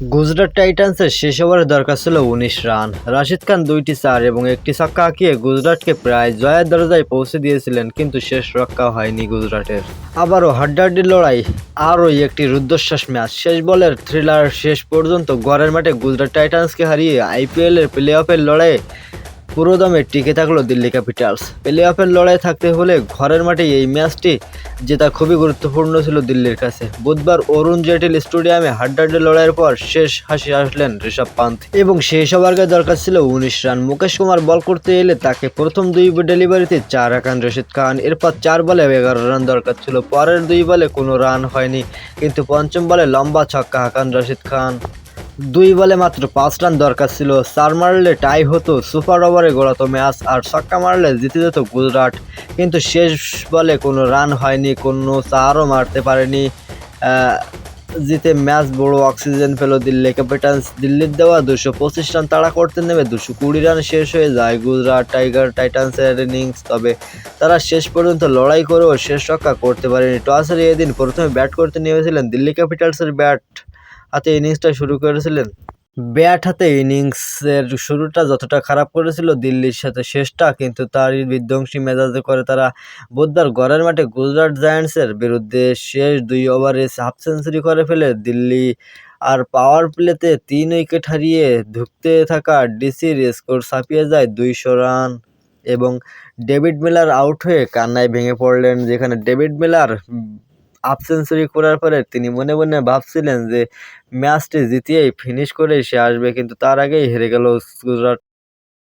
গুজরাট টাইটান্সের শেষ ওভারে দরকার ছিল উনিশ রান। রাশিদ খান দুইটি চার এবং একটি ছক্কা আঁকিয়ে গুজরাটকে প্রায় জয়ের দরজায় পৌঁছে দিয়েছিলেন, কিন্তু শেষ রক্ষা হয়নি গুজরাটের। আবারও হাড্ডাহাড্ডি লড়াই আরও একটি রুদ্ধশ্বাস ম্যাচ। শেষ বলের থ্রিলার শেষ পর্যন্ত গড়ের মাঠে গুজরাট টাইটান্সকে হারিয়ে আইপিএলের প্লে অফের লড়াইয়ে পুরোদমে টিকে থাকল দিল্লি ক্যাপিটালস। প্লে অফের লড়াই থাকতে হলে ঘরের মাঠে এই ম্যাচটি জেতা খুবই গুরুত্বপূর্ণ ছিল দিল্লির কাছে। বুধবার অরুণ জেটলি স্টেডিয়ামে হাড্ডাহাড্ডি লড়াইয়ের পর শেষ হাসি আসলেন ঋষভ পান্ত এবং সেই সবার দরকার ছিল উনিশ রান। মুকেশ কুমার বল করতে এলে তাকে প্রথম দুই ডেলিভারিতে চার হাঁকান রশিদ খান। এরপর চার বলে এগারো রান দরকার ছিল। পরের দুই বলে কোনো রান হয়নি, কিন্তু পঞ্চম বলে লম্বা ছক্কা হাঁকান রশিদ খান। দুই বলে মাত্র পাঁচ রান দরকার ছিল। চার মারলে টাই হতো, সুপার ওভারে গড়াতো ম্যাচ আর ছক্কা মারলে জিতে যেত গুজরাট। কিন্তু শেষ বলে কোনো রান হয়নি, কোনো চারও মারতে পারেনি। জিতে ম্যাচ বড় অক্সিজেন পেল দিল্লি ক্যাপিটালস। দিল্লির দেওয়া দুশো পঁচিশ রান তাড়া করতে নেমে দুশো কুড়ি রান শেষ হয়ে যায় গুজরাট টাইগার টাইটান্সের ইনিংস। তবে তারা শেষ পর্যন্ত লড়াই করেও শেষ রক্ষা করতে পারেনি। টসের এদিন প্রথমে ব্যাট করতে নেমেছিলেন দিল্লি ক্যাপিটালসের ব্যাট হাতে ইনিংসটা শুরু করেছিলেন। ব্যাট হাতে ইনিংসের শুরুটা যতটা খারাপ করেছিল দিল্লির সাথে শেষটা, কিন্তু তারই বিধ্বংসী মেজাজে করে তারা বুধবার ঘরের মাঠে গুজরাট জায়ান্টসের বিরুদ্ধে শেষ দুই ওভারে হাফ সেঞ্চুরি করে ফেলে দিল্লি আর পাওয়ার প্লেতে তিন উইকেট হারিয়ে ধুঁকতে থাকা ডিসির স্কোর ছাপিয়ে যায় দুইশো রান এবং ডেভিড মিলার আউট হয়ে কান্নায় ভেঙে পড়লেন, যেখানে ডেভিড মিলার হাফ সেঞ্চুরি করার পরে তিনি মনে মনে ভাবছিলেন যে ম্যাচটি জিতিয়েই ফিনিশ করেই সে আসবে, কিন্তু তার আগেই হেরে গেল গুজরাট।